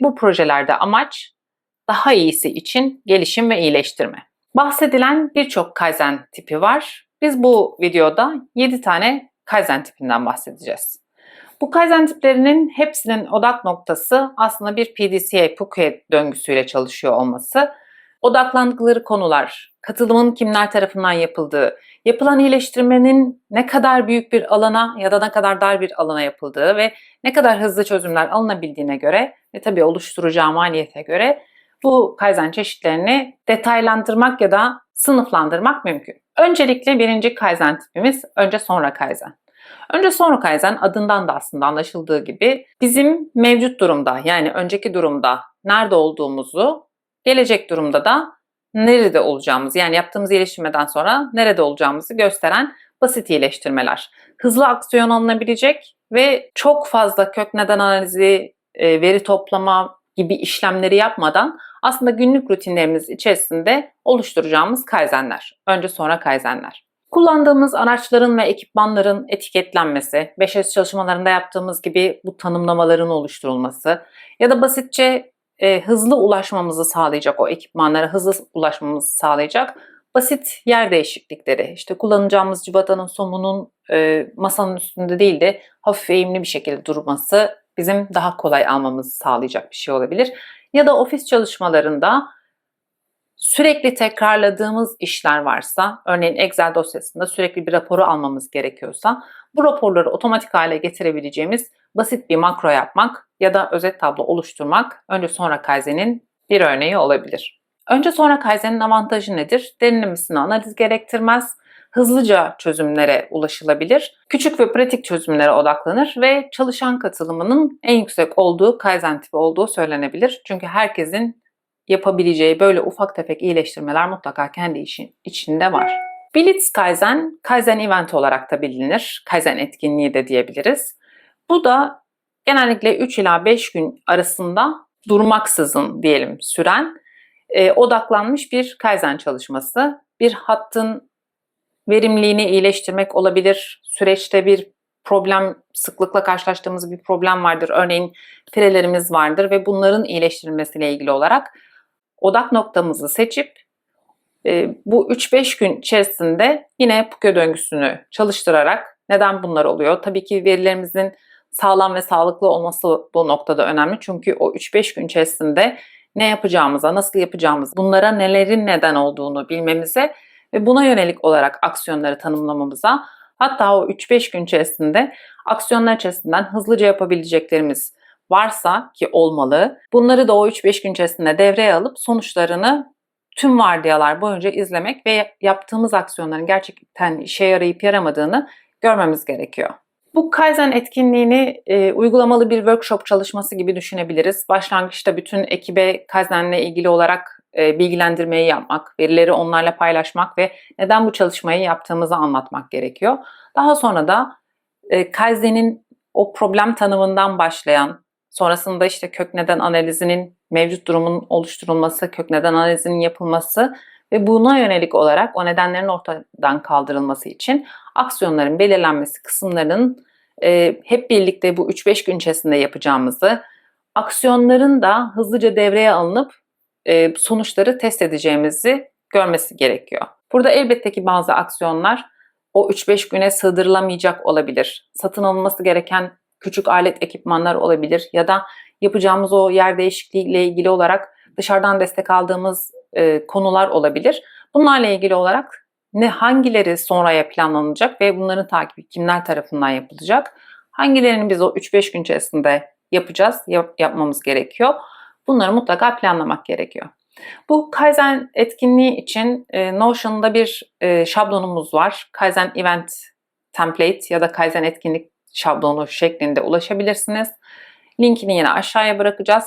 Bu projelerde amaç daha iyisi için gelişim ve iyileştirme. Bahsedilen birçok Kaizen tipi var. Biz bu videoda 7 tane Kaizen tipinden bahsedeceğiz. Bu Kaizen tiplerinin hepsinin odak noktası aslında bir PDCA Puke döngüsüyle çalışıyor olması. Odaklandıkları konular, katılımın kimler tarafından yapıldığı, yapılan iyileştirmenin ne kadar büyük bir alana ya da ne kadar dar bir alana yapıldığı ve ne kadar hızlı çözümler alınabildiğine göre ve tabii oluşturacağı maliyete göre bu Kaizen çeşitlerini detaylandırmak ya da sınıflandırmak mümkün. Öncelikle birinci Kaizen tipimiz önce sonra Kaizen. Önce sonra Kaizen adından da aslında anlaşıldığı gibi bizim mevcut durumda yani önceki durumda nerede olduğumuzu, gelecek durumda da nerede olacağımızı yani yaptığımız iyileştirmeden sonra nerede olacağımızı gösteren basit iyileştirmeler. Hızlı aksiyon alınabilecek ve çok fazla kök neden analizi, e, veri toplama gibi işlemleri yapmadan aslında günlük rutinlerimiz içerisinde oluşturacağımız kaizenler. Önce sonra kaizenler. Kullandığımız araçların ve ekipmanların etiketlenmesi, 5S çalışmalarında yaptığımız gibi bu tanımlamaların oluşturulması ya da basitçe e, hızlı ulaşmamızı sağlayacak o ekipmanlara hızlı ulaşmamızı sağlayacak basit yer değişiklikleri. İşte kullanacağımız civatanın somunun e, masanın üstünde değil de hafif eğimli bir şekilde durması bizim daha kolay almamızı sağlayacak bir şey olabilir. Ya da ofis çalışmalarında sürekli tekrarladığımız işler varsa, örneğin Excel dosyasında sürekli bir raporu almamız gerekiyorsa, bu raporları otomatik hale getirebileceğimiz basit bir makro yapmak ya da özet tablo oluşturmak önce sonra Kaizen'in bir örneği olabilir. Önce sonra Kaizen'in avantajı nedir? Derinlemesine analiz gerektirmez, hızlıca çözümlere ulaşılabilir, küçük ve pratik çözümlere odaklanır ve çalışan katılımının en yüksek olduğu Kaizen tipi olduğu söylenebilir. Çünkü herkesin yapabileceği böyle ufak tefek iyileştirmeler mutlaka kendi işin içinde var. Blitz Kaizen, Kaizen Event olarak da bilinir. Kaizen etkinliği de diyebiliriz. Bu da genellikle 3 ila 5 gün arasında durmaksızın diyelim süren e, odaklanmış bir Kaizen çalışması. Bir hattın verimliliğini iyileştirmek olabilir. Süreçte bir problem, sıklıkla karşılaştığımız bir problem vardır. Örneğin firelerimiz vardır ve bunların iyileştirilmesiyle ilgili olarak odak noktamızı seçip e, bu 3-5 gün içerisinde yine Puke döngüsünü çalıştırarak neden bunlar oluyor? Tabii ki verilerimizin sağlam ve sağlıklı olması bu noktada önemli. Çünkü o 3-5 gün içerisinde ne yapacağımıza, nasıl yapacağımız, bunlara nelerin neden olduğunu bilmemize ve buna yönelik olarak aksiyonları tanımlamamıza, hatta o 3-5 gün içerisinde aksiyonlar içerisinden hızlıca yapabileceklerimiz varsa ki olmalı, bunları da o 3-5 gün içerisinde devreye alıp sonuçlarını tüm vardiyalar boyunca izlemek ve yaptığımız aksiyonların gerçekten işe yarayıp yaramadığını görmemiz gerekiyor. Bu Kaizen etkinliğini e, uygulamalı bir workshop çalışması gibi düşünebiliriz. Başlangıçta bütün ekibe Kaizen'le ilgili olarak e, bilgilendirmeyi yapmak, verileri onlarla paylaşmak ve neden bu çalışmayı yaptığımızı anlatmak gerekiyor. Daha sonra da e, Kaizen'in o problem tanımından başlayan, sonrasında işte kök neden analizinin mevcut durumun oluşturulması, kök neden analizinin yapılması ve buna yönelik olarak o nedenlerin ortadan kaldırılması için aksiyonların belirlenmesi kısımlarının e, hep birlikte bu 3-5 gün içerisinde yapacağımızı, aksiyonların da hızlıca devreye alınıp e, sonuçları test edeceğimizi görmesi gerekiyor. Burada elbette ki bazı aksiyonlar o 3-5 güne sığdırılamayacak olabilir. Satın alınması gereken küçük alet ekipmanlar olabilir ya da yapacağımız o yer değişikliği ile ilgili olarak dışarıdan destek aldığımız e, konular olabilir. Bunlarla ilgili olarak ne hangileri sonraya planlanacak ve bunların takibi kimler tarafından yapılacak? Hangilerini biz o 3-5 gün içerisinde yapacağız, yap, yapmamız gerekiyor. Bunları mutlaka planlamak gerekiyor. Bu Kaizen etkinliği için e, Notion'da bir e, şablonumuz var. Kaizen Event Template ya da Kaizen etkinlik şablonu şeklinde ulaşabilirsiniz. Linkini yine aşağıya bırakacağız.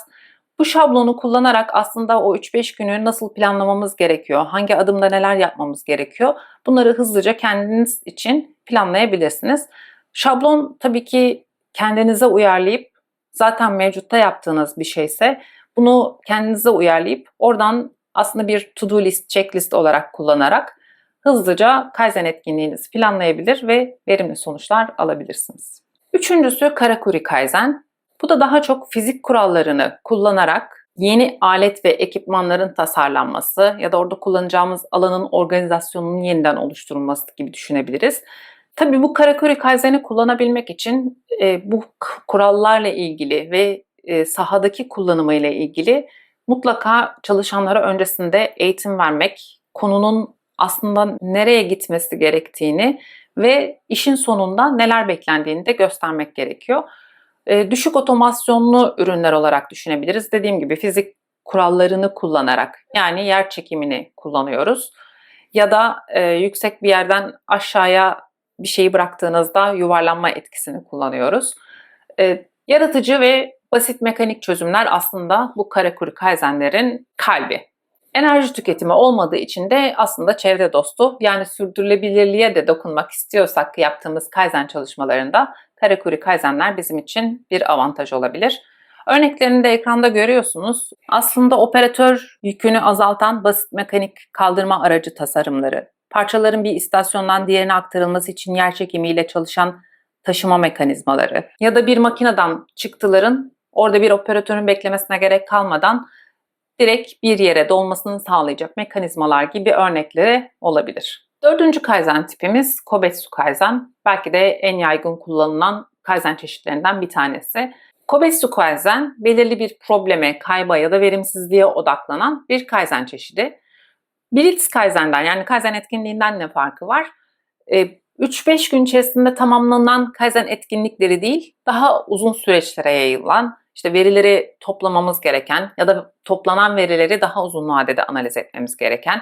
Bu şablonu kullanarak aslında o 3-5 günü nasıl planlamamız gerekiyor, hangi adımda neler yapmamız gerekiyor bunları hızlıca kendiniz için planlayabilirsiniz. Şablon tabii ki kendinize uyarlayıp zaten mevcutta yaptığınız bir şeyse bunu kendinize uyarlayıp oradan aslında bir to-do list, checklist olarak kullanarak hızlıca Kaizen etkinliğinizi planlayabilir ve verimli sonuçlar alabilirsiniz. Üçüncüsü Karakuri Kaizen. Bu da daha çok fizik kurallarını kullanarak yeni alet ve ekipmanların tasarlanması ya da orada kullanacağımız alanın organizasyonunun yeniden oluşturulması gibi düşünebiliriz. Tabii bu Karakuri Kaizen'i kullanabilmek için e, bu kurallarla ilgili ve e, sahadaki kullanımı ile ilgili mutlaka çalışanlara öncesinde eğitim vermek, konunun aslında nereye gitmesi gerektiğini ve işin sonunda neler beklendiğini de göstermek gerekiyor. E, düşük otomasyonlu ürünler olarak düşünebiliriz. Dediğim gibi fizik kurallarını kullanarak yani yer çekimini kullanıyoruz. Ya da e, yüksek bir yerden aşağıya bir şeyi bıraktığınızda yuvarlanma etkisini kullanıyoruz. E, yaratıcı ve basit mekanik çözümler aslında bu Karakuri Kaizen'lerin kalbi. Enerji tüketimi olmadığı için de aslında çevre dostu yani sürdürülebilirliğe de dokunmak istiyorsak yaptığımız Kaizen çalışmalarında Karakuri Kaizen'ler bizim için bir avantaj olabilir. Örneklerini de ekranda görüyorsunuz. Aslında operatör yükünü azaltan basit mekanik kaldırma aracı tasarımları, parçaların bir istasyondan diğerine aktarılması için yer çekimiyle çalışan taşıma mekanizmaları ya da bir makineden çıktıların orada bir operatörün beklemesine gerek kalmadan direkt bir yere dolmasını sağlayacak mekanizmalar gibi örnekleri olabilir. Dördüncü Kaizen tipimiz Kobetsu Kaizen. Belki de en yaygın kullanılan Kaizen çeşitlerinden bir tanesi. Kobetsu Kaizen belirli bir probleme, kayba ya da verimsizliğe odaklanan bir Kaizen çeşidi. Blitz Kaizen'den yani Kaizen etkinliğinden ne farkı var? 3-5 e, gün içerisinde tamamlanan Kaizen etkinlikleri değil, daha uzun süreçlere yayılan, işte verileri toplamamız gereken ya da toplanan verileri daha uzun vadede analiz etmemiz gereken,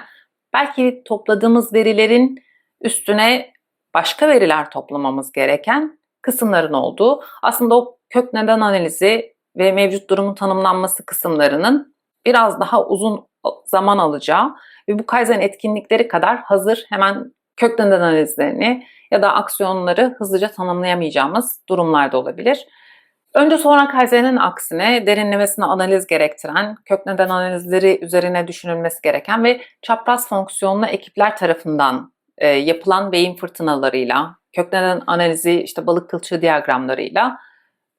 belki topladığımız verilerin üstüne başka veriler toplamamız gereken kısımların olduğu, aslında o kök neden analizi ve mevcut durumun tanımlanması kısımlarının biraz daha uzun zaman alacağı ve bu Kaizen etkinlikleri kadar hazır hemen kök neden analizlerini ya da aksiyonları hızlıca tanımlayamayacağımız durumlarda olabilir. Önce sonra Kaizen'in aksine derinlemesine analiz gerektiren, kök neden analizleri üzerine düşünülmesi gereken ve çapraz fonksiyonlu ekipler tarafından e, yapılan beyin fırtınalarıyla, kök neden analizi işte balık kılçığı diyagramlarıyla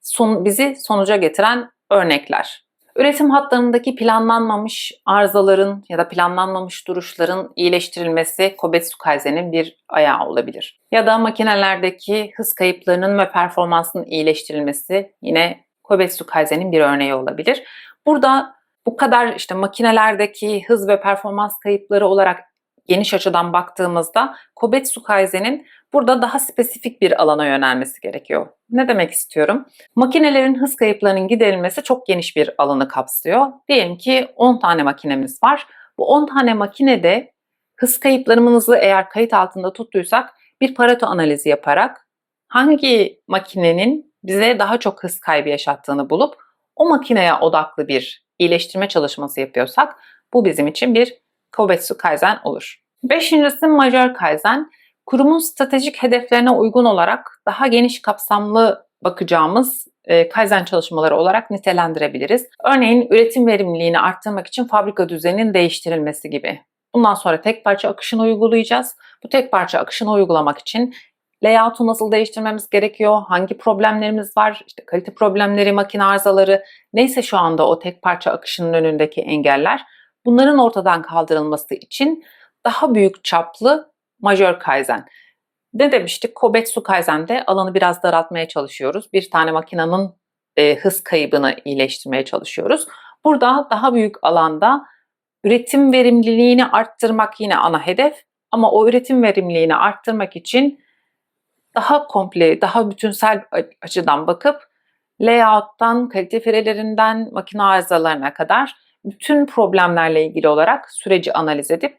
son, bizi sonuca getiren örnekler. Üretim hatlarındaki planlanmamış arızaların ya da planlanmamış duruşların iyileştirilmesi Kobetsu Kaizen'in bir ayağı olabilir. Ya da makinelerdeki hız kayıplarının ve performansının iyileştirilmesi yine Kobetsu Kaizen'in bir örneği olabilir. Burada bu kadar işte makinelerdeki hız ve performans kayıpları olarak geniş açıdan baktığımızda Kobetsu Kaizen'in burada daha spesifik bir alana yönelmesi gerekiyor. Ne demek istiyorum? Makinelerin hız kayıplarının giderilmesi çok geniş bir alanı kapsıyor. Diyelim ki 10 tane makinemiz var. Bu 10 tane makinede hız kayıplarımızı eğer kayıt altında tuttuysak bir Pareto analizi yaparak hangi makinenin bize daha çok hız kaybı yaşattığını bulup o makineye odaklı bir iyileştirme çalışması yapıyorsak bu bizim için bir Kobetsu Kaizen olur. Beşincisi Major Kaizen. Kurumun stratejik hedeflerine uygun olarak daha geniş kapsamlı bakacağımız e, Kaizen çalışmaları olarak nitelendirebiliriz. Örneğin üretim verimliliğini arttırmak için fabrika düzeninin değiştirilmesi gibi. Bundan sonra tek parça akışını uygulayacağız. Bu tek parça akışını uygulamak için layout'u nasıl değiştirmemiz gerekiyor, hangi problemlerimiz var, işte kalite problemleri, makine arızaları, neyse şu anda o tek parça akışının önündeki engeller. Bunların ortadan kaldırılması için daha büyük çaplı majör kaizen. Ne demiştik? Kobetsu Kaizen'de alanı biraz daraltmaya çalışıyoruz. Bir tane makinenin e, hız kaybını iyileştirmeye çalışıyoruz. Burada daha büyük alanda üretim verimliliğini arttırmak yine ana hedef ama o üretim verimliliğini arttırmak için daha komple, daha bütünsel açıdan bakıp layout'tan, kalite firelerinden makine arızalarına kadar bütün problemlerle ilgili olarak süreci analiz edip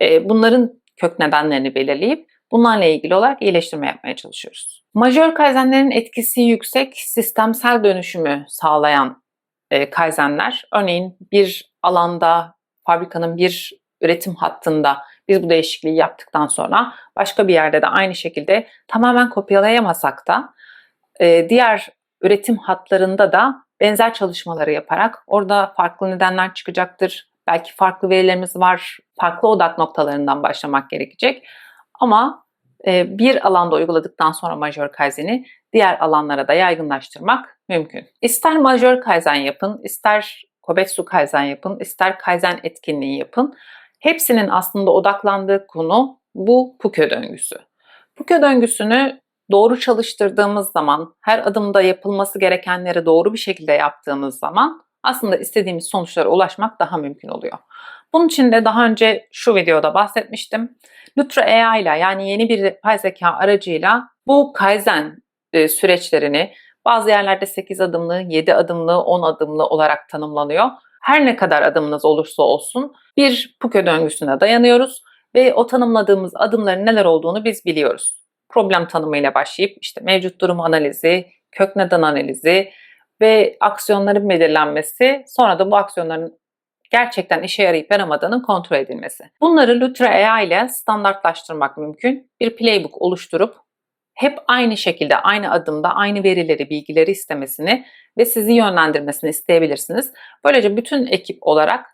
e, bunların kök nedenlerini belirleyip bunlarla ilgili olarak iyileştirme yapmaya çalışıyoruz. Majör kaizenlerin etkisi yüksek sistemsel dönüşümü sağlayan e, kaizenler, örneğin bir alanda, fabrikanın bir üretim hattında biz bu değişikliği yaptıktan sonra başka bir yerde de aynı şekilde tamamen kopyalayamasak da e, diğer üretim hatlarında da benzer çalışmaları yaparak orada farklı nedenler çıkacaktır. Belki farklı verilerimiz var, farklı odak noktalarından başlamak gerekecek. Ama e, bir alanda uyguladıktan sonra Major Kaizen'i diğer alanlara da yaygınlaştırmak mümkün. İster majör kaizen yapın, ister Kobetsu kaizen yapın, ister kaizen etkinliği yapın. Hepsinin aslında odaklandığı konu bu Pukyo döngüsü. Pukyo döngüsünü doğru çalıştırdığımız zaman, her adımda yapılması gerekenleri doğru bir şekilde yaptığımız zaman aslında istediğimiz sonuçlara ulaşmak daha mümkün oluyor. Bunun için de daha önce şu videoda bahsetmiştim. Lutra AI ile yani yeni bir yapay zeka aracıyla bu Kaizen e, süreçlerini bazı yerlerde 8 adımlı, 7 adımlı, 10 adımlı olarak tanımlanıyor. Her ne kadar adımınız olursa olsun bir Pukyo döngüsüne dayanıyoruz ve o tanımladığımız adımların neler olduğunu biz biliyoruz. Problem tanımıyla başlayıp işte mevcut durum analizi, kök neden analizi ve aksiyonların belirlenmesi, sonra da bu aksiyonların gerçekten işe yarayıp yaramadığının kontrol edilmesi. Bunları Lutra AI ile standartlaştırmak mümkün. Bir playbook oluşturup hep aynı şekilde, aynı adımda, aynı verileri, bilgileri istemesini ve sizi yönlendirmesini isteyebilirsiniz. Böylece bütün ekip olarak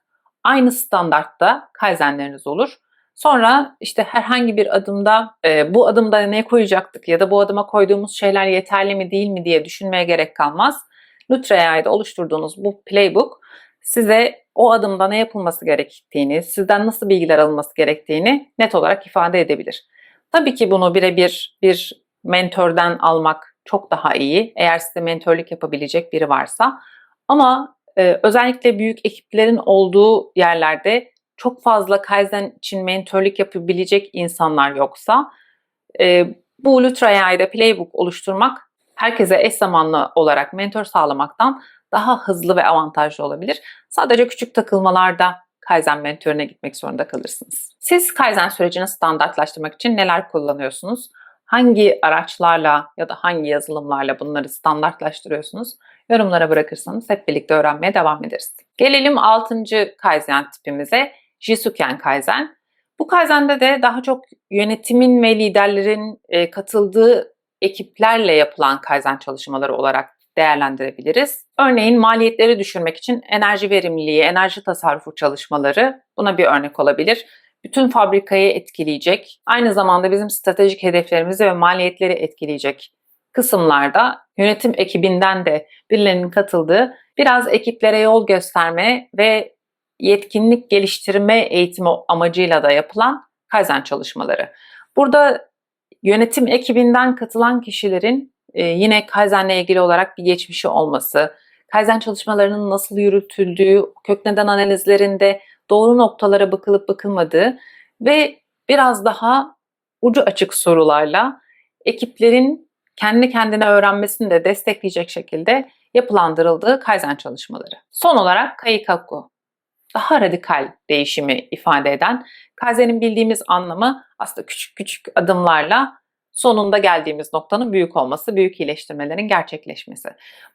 aynı standartta kaizenleriniz olur. Sonra işte herhangi bir adımda e, bu adımda ne koyacaktık ya da bu adıma koyduğumuz şeyler yeterli mi değil mi diye düşünmeye gerek kalmaz. NutraAI'de oluşturduğunuz bu playbook size o adımda ne yapılması gerektiğini, sizden nasıl bilgiler alınması gerektiğini net olarak ifade edebilir. Tabii ki bunu birebir bir mentörden almak çok daha iyi. Eğer size mentörlük yapabilecek biri varsa. Ama e, özellikle büyük ekiplerin olduğu yerlerde çok fazla Kaizen için mentörlük yapabilecek insanlar yoksa e, bu Lutra AI'de playbook oluşturmak herkese eş zamanlı olarak mentor sağlamaktan daha hızlı ve avantajlı olabilir. Sadece küçük takılmalarda Kaizen mentörüne gitmek zorunda kalırsınız. Siz Kaizen sürecini standartlaştırmak için neler kullanıyorsunuz? Hangi araçlarla ya da hangi yazılımlarla bunları standartlaştırıyorsunuz? Yorumlara bırakırsanız hep birlikte öğrenmeye devam ederiz. Gelelim 6. Kaizen tipimize, Jisuken Kaizen. Bu Kaizen'de de daha çok yönetimin ve liderlerin e, katıldığı ekiplerle yapılan Kaizen çalışmaları olarak değerlendirebiliriz. Örneğin maliyetleri düşürmek için enerji verimliliği, enerji tasarrufu çalışmaları buna bir örnek olabilir. Bütün fabrikayı etkileyecek, aynı zamanda bizim stratejik hedeflerimizi ve maliyetleri etkileyecek kısımlarda yönetim ekibinden de birilerinin katıldığı biraz ekiplere yol gösterme ve yetkinlik geliştirme eğitimi amacıyla da yapılan Kaizen çalışmaları. Burada yönetim ekibinden katılan kişilerin e, yine Kaizen'le ilgili olarak bir geçmişi olması, Kaizen çalışmalarının nasıl yürütüldüğü, kök neden analizlerinde doğru noktalara bakılıp bakılmadığı ve biraz daha ucu açık sorularla ekiplerin kendi kendine öğrenmesini de destekleyecek şekilde yapılandırıldığı Kaizen çalışmaları. Son olarak Kaikaku. Daha radikal değişimi ifade eden, Kaizen'in bildiğimiz anlamı aslında küçük küçük adımlarla sonunda geldiğimiz noktanın büyük olması, büyük iyileştirmelerin gerçekleşmesi.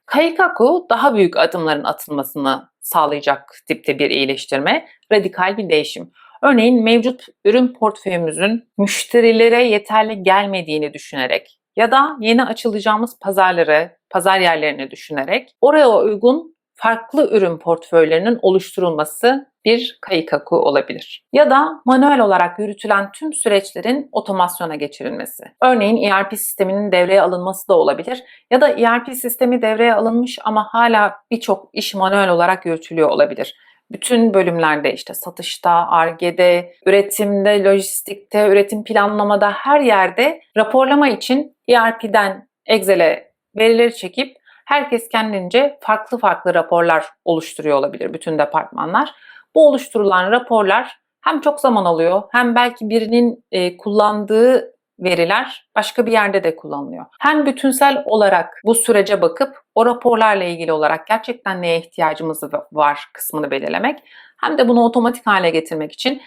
Kaikaku daha büyük adımların atılmasını sağlayacak tipte bir iyileştirme, radikal bir değişim. Örneğin mevcut ürün portföyümüzün müşterilere yeterli gelmediğini düşünerek ya da yeni açılacağımız pazarları, pazar yerlerini düşünerek oraya uygun farklı ürün portföylerinin oluşturulması bir kayikaku olabilir. Ya da manuel olarak yürütülen tüm süreçlerin otomasyona geçirilmesi. Örneğin ERP sisteminin devreye alınması da olabilir. Ya da ERP sistemi devreye alınmış ama hala birçok iş manuel olarak yürütülüyor olabilir bütün bölümlerde işte satışta, argede, üretimde, lojistikte, üretim planlamada her yerde raporlama için ERP'den Excel'e verileri çekip herkes kendince farklı farklı raporlar oluşturuyor olabilir bütün departmanlar. Bu oluşturulan raporlar hem çok zaman alıyor hem belki birinin e, kullandığı veriler başka bir yerde de kullanılıyor. Hem bütünsel olarak bu sürece bakıp o raporlarla ilgili olarak gerçekten neye ihtiyacımız var kısmını belirlemek hem de bunu otomatik hale getirmek için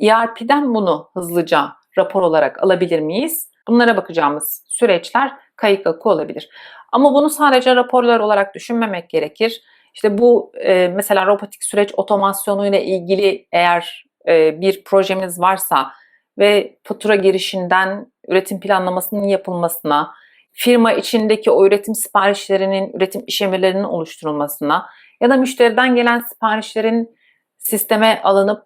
ERP'den bunu hızlıca rapor olarak alabilir miyiz? Bunlara bakacağımız süreçler kayık akı olabilir. Ama bunu sadece raporlar olarak düşünmemek gerekir. İşte bu e, mesela robotik süreç otomasyonu ile ilgili eğer e, bir projemiz varsa ve fatura girişinden üretim planlamasının yapılmasına, firma içindeki o üretim siparişlerinin, üretim işemelerinin oluşturulmasına ya da müşteriden gelen siparişlerin sisteme alınıp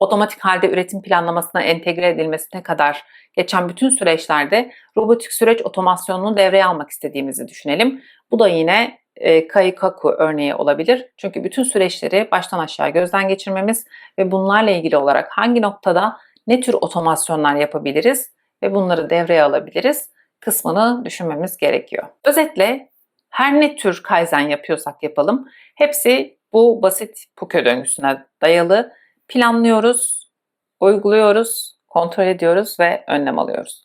otomatik halde üretim planlamasına entegre edilmesine kadar geçen bütün süreçlerde robotik süreç otomasyonunu devreye almak istediğimizi düşünelim. Bu da yine e, Kaikaku örneği olabilir. Çünkü bütün süreçleri baştan aşağı gözden geçirmemiz ve bunlarla ilgili olarak hangi noktada ne tür otomasyonlar yapabiliriz ve bunları devreye alabiliriz kısmını düşünmemiz gerekiyor. Özetle her ne tür kaizen yapıyorsak yapalım hepsi bu basit Puke döngüsüne dayalı. Planlıyoruz, uyguluyoruz, kontrol ediyoruz ve önlem alıyoruz.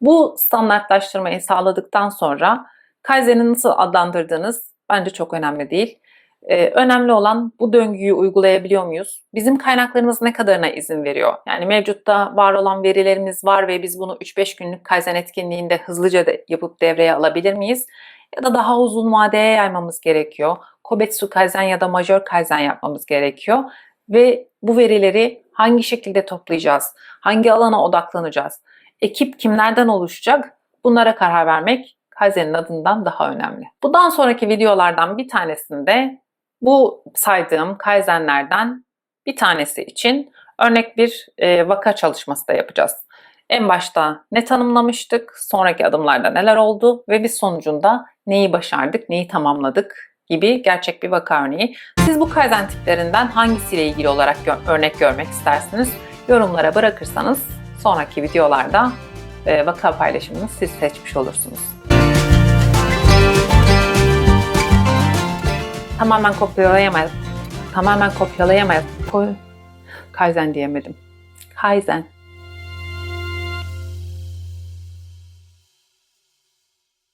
Bu standartlaştırmayı sağladıktan sonra Kaizen'i nasıl adlandırdığınız bence çok önemli değil. Ee, önemli olan bu döngüyü uygulayabiliyor muyuz? Bizim kaynaklarımız ne kadarına izin veriyor? Yani mevcutta var olan verilerimiz var ve biz bunu 3-5 günlük Kaizen etkinliğinde hızlıca da yapıp devreye alabilir miyiz? Ya da daha uzun vadeye yaymamız gerekiyor. Kobetsu Kaizen ya da Major Kaizen yapmamız gerekiyor. Ve bu verileri hangi şekilde toplayacağız? Hangi alana odaklanacağız? Ekip kimlerden oluşacak? Bunlara karar vermek Kaizen'in adından daha önemli. Bundan sonraki videolardan bir tanesinde bu saydığım Kaizen'lerden bir tanesi için örnek bir e, vaka çalışması da yapacağız. En başta ne tanımlamıştık, sonraki adımlarda neler oldu ve biz sonucunda neyi başardık, neyi tamamladık gibi gerçek bir vaka örneği. Siz bu Kaizen tiplerinden hangisiyle ilgili olarak gö- örnek görmek istersiniz? Yorumlara bırakırsanız sonraki videolarda e, vaka paylaşımını siz seçmiş olursunuz. Tamamen kopyalayamayız. Tamamen kopyalayamayız. Ko- Kaizen diyemedim. Kaizen.